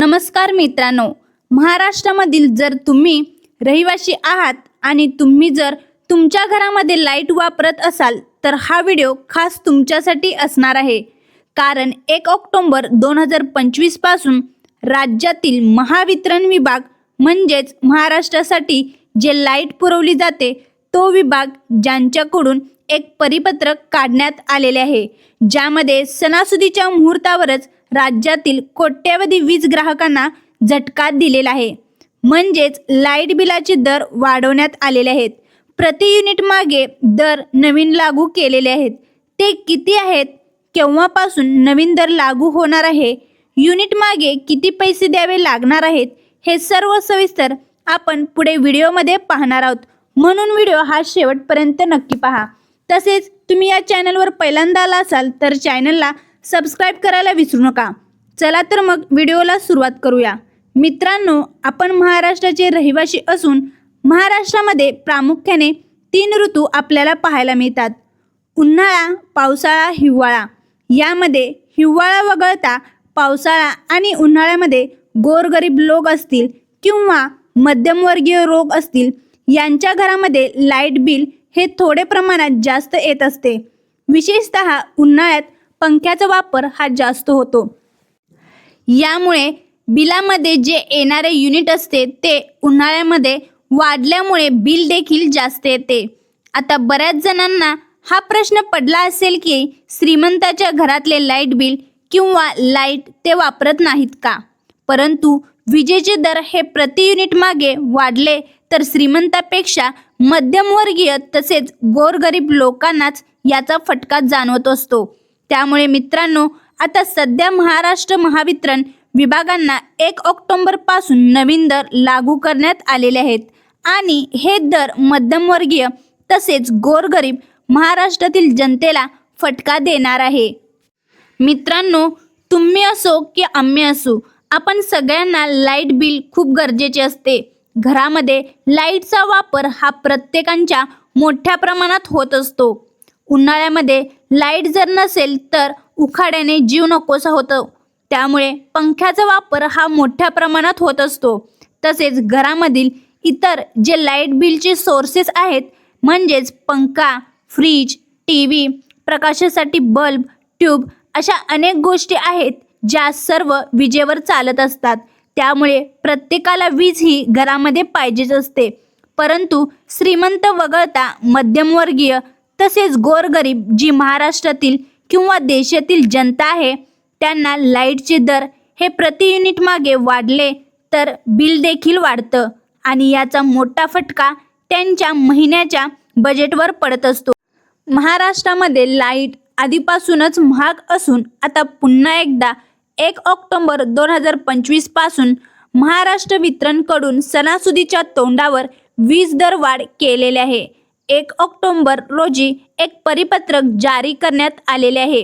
नमस्कार मित्रांनो महाराष्ट्रामधील जर तुम्ही रहिवासी आहात आणि तुम्ही जर तुमच्या घरामध्ये लाइट वापरत असाल तर हा व्हिडिओ खास तुमच्यासाठी असणार आहे. कारण एक ऑक्टोंबर दोन हजार पंचवीसपासून राज्यातील महावितरण विभाग म्हणजेच महाराष्ट्रासाठी जे लाइट पुरवली जाते तो विभाग ज्यांच्याकडून एक परिपत्रक काढण्यात आलेले आहे. ज्यामध्ये सणासुदीच्या मुहूर्तावरच राज्यातील कोट्यवधी वीज ग्राहकांना झटका दिलेला आहे. म्हणजेच लाइट बिलाचे दर वाढवण्यात आलेले आहेत. प्रति युनिट मागे दर नवीन लागू केलेले आहेत. ते किती आहेत? केव्हापासून नवीन दर लागू होणार आहे? युनिट मागे किती पैसे द्यावे लागणार आहेत? हे सर्व सविस्तर आपण पुढे व्हिडिओमध्ये पाहणार आहोत. म्हणून व्हिडिओ हा शेवटपर्यंत नक्की पहा. तसेच तुम्ही या चॅनलवर पहिल्यांदा आला असाल तर चॅनलला सबस्क्राईब करायला विसरू नका. चला तर मग व्हिडिओला सुरुवात करूया. मित्रांनो आपण महाराष्ट्राचे रहिवासी असून महाराष्ट्रामध्ये प्रामुख्याने तीन ऋतू आपल्याला पाहायला मिळतात. उन्हाळा पावसाळा हिवाळा. यामध्ये हिवाळा वगळता पावसाळा आणि उन्हाळ्यामध्ये गोरगरीब लोक असतील किंवा मध्यमवर्गीय रोग असतील यांच्या घरामध्ये लाइट बिल हे थोडे प्रमाणात जास्त येत असते. विशेषतः उन्हाळ्यात पंख्याचा वापर हा जास्त होतो. यामुळे बिलामध्ये जे येणारे युनिट असते ते उन्हाळ्यामध्ये वाढल्यामुळे बिल देखील जास्त येते. आता बऱ्याच जणांना हा प्रश्न पडला असेल की श्रीमंताच्या घरातले लाइट बिल किंवा लाइट ते वापरत नाहीत का? परंतु विजेचे दर हे प्रति युनिट मागे वाढले तर श्रीमंतापेक्षा मध्यमवर्गीय तसेच गोरगरीब लोकांनाच याचा फटका जाणवत असतो. त्यामुळे मित्रांनो आता सध्या महाराष्ट्र महावितरण विभागांना एक ऑक्टोंबरपासून नवीन दर लागू करण्यात आलेले आहेत. आणि हे दर मध्यमवर्गीय तसेच गोरगरीब महाराष्ट्रातील जनतेला फटका देणार आहे. मित्रांनो तुम्ही असो की आम्ही असो आपण सगळ्यांना लाइट बिल खूप गरजेचे असते. घरामध्ये लाईटचा वापर हा प्रत्येकांच्या मोठ्या प्रमाणात होत असतो. उन्हाळ्यामध्ये लाइट जर नसेल तर उखाड्याने जीव नकोसा होतो. त्यामुळे पंख्याचा वापर हा मोठ्या प्रमाणात होत असतो. तसेच घरामधील इतर जे लाइट बिलचे सोर्सेस आहेत म्हणजेच पंखा फ्रीज टी व्ही प्रकाशासाठी बल्ब ट्यूब अशा अनेक गोष्टी आहेत ज्या सर्व विजेवर चालत असतात. त्यामुळे प्रत्येकाला वीज ही घरामध्ये पाहिजेच असते. परंतु श्रीमंत वगळता मध्यमवर्गीय तसेच गोरगरीब जी महाराष्ट्रातील किंवा देशातील जनता आहे त्यांना लाईटचे दर हे प्रति युनिट मागे वाढले तर बिल देखील वाढतं आणि याचा मोठा फटका त्यांच्या महिन्याच्या बजेटवर पडत असतो. महाराष्ट्रामध्ये लाइट आधीपासूनच महाग असून आता पुन्हा एकदा एक ऑक्टोंबर दोन हजार पंचवीसपासून महाराष्ट्र वितरणकडून सणासुदीच्या तोंडावर वीज दर वाढ केलेले आहे. एक ऑक्टोंबर रोजी एक परिपत्रक जारी करण्यात आलेले आहे.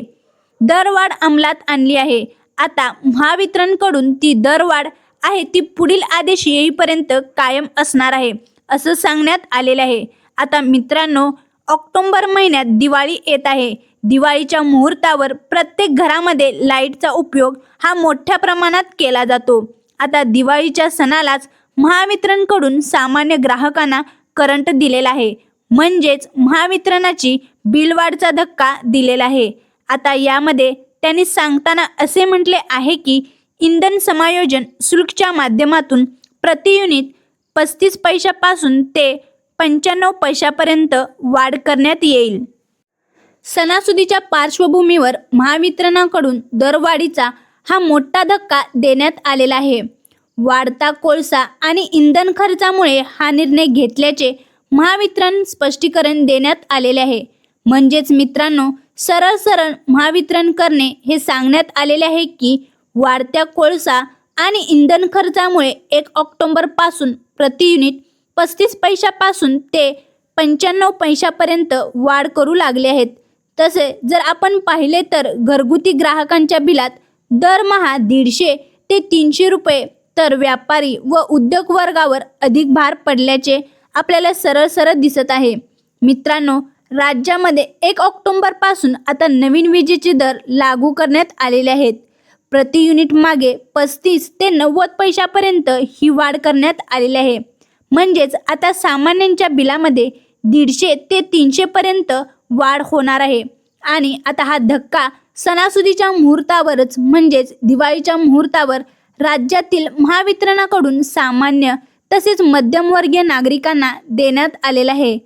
दरवाढ अंमलात आणली आहे. आता महावितरणकडून ती दरवाढ आहे ती पुढील आदेश येईपर्यंत कायम असणार आहे असं सांगण्यात आलेलं आहे. आता मित्रांनो ऑक्टोंबर महिन्यात दिवाळी येत आहे. दिवाळीच्या मुहूर्तावर प्रत्येक घरामध्ये लाईटचा उपयोग हा मोठ्या प्रमाणात केला जातो. आता दिवाळीच्या सणालाच महावितरणकडून सामान्य ग्राहकांना करंट दिलेला आहे. म्हणजेच महावितरणाची बिलवाढचा धक्का दिलेला आहे. आता यामध्ये त्यांनी सांगताना असे म्हटले आहे की इंधन समायोजन शुल्कच्या माध्यमातून प्रति युनिट पस्तीस पैशापासून ते पंच्याण्णव पैशापर्यंत वाढ करण्यात येईल. सणासुदीच्या पार्श्वभूमीवर महावितरणाकडून दरवाढीचा हा मोठा धक्का देण्यात आलेला आहे. वाढता कोळसा आणि इंधन खर्चामुळे हा निर्णय घेतल्याचे महावितरण स्पष्टीकरण देण्यात आलेले आहे. म्हणजेच मित्रांनो सरळ सरळ महावितरण करणे हे सांगण्यात आलेले आहे की वाढत्या कोळसा आणि इंधन खर्चामुळे एक ऑक्टोंबरपासून प्रति युनिट पस्तीस पैशापासून ते पंच्याण्णव पैशापर्यंत वाढ करू लागले आहेत. तसे जर आपण पाहिले तर घरगुती ग्राहकांच्या बिलात दरमहा दीडशे ते तीनशे रुपये तर व्यापारी व उद्योग वर्गावर अधिक भार पडल्याचे आपल्याला सरळ सरळ दिसत आहे. मित्रांनो राज्यामध्ये एक ऑक्टोंबरपासून आता नवीन विजेचे दर लागू करण्यात आलेले आहेत. प्रति युनिट मागे पस्तीस ते नव्वद पैशापर्यंत ही वाढ करण्यात आलेली आहे. म्हणजेच आता सामान्यांच्या बिलामध्ये दीडशे ते तीनशेपर्यंत वाढ होणार आहे. आणि आता हा धक्का सणासुदीच्या मुहूर्तावरच म्हणजेच दिवाळीच्या मुहूर्तावर राज्यातील महावितरणाकडून सामान्य तसेच मध्यमवर्गीय नागरिकांना देण्यात आलेलं आहे.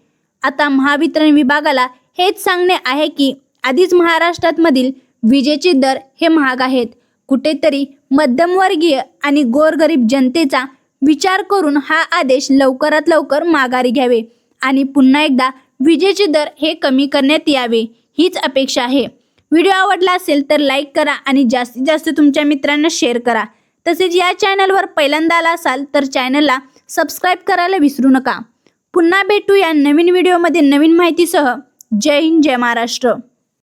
आता महावितरण विभागाला हेच सांगणे आहे की आधीच महाराष्ट्रातमधील विजेचे दर हे महाग आहेत. कुठेतरी मध्यमवर्गीय आणि गोरगरीब जनतेचा विचार करून हा आदेश लवकरात लवकर माघारी घ्यावे आणि पुन्हा एकदा विजेचे दर हे कमी करण्यात यावे हीच अपेक्षा आहे. व्हिडिओ आवडला असेल तर लाईक करा आणि जास्तीत जास्त तुमच्या मित्रांना शेअर करा. तसेच या चॅनलवर पहिल्यांदा आला असाल तर चॅनलला सबस्क्राईब करायला विसरू नका. पुन्हा भेटूया नवीन व्हिडिओमध्ये नवीन माहितीसह. जय हिंद जय महाराष्ट्र.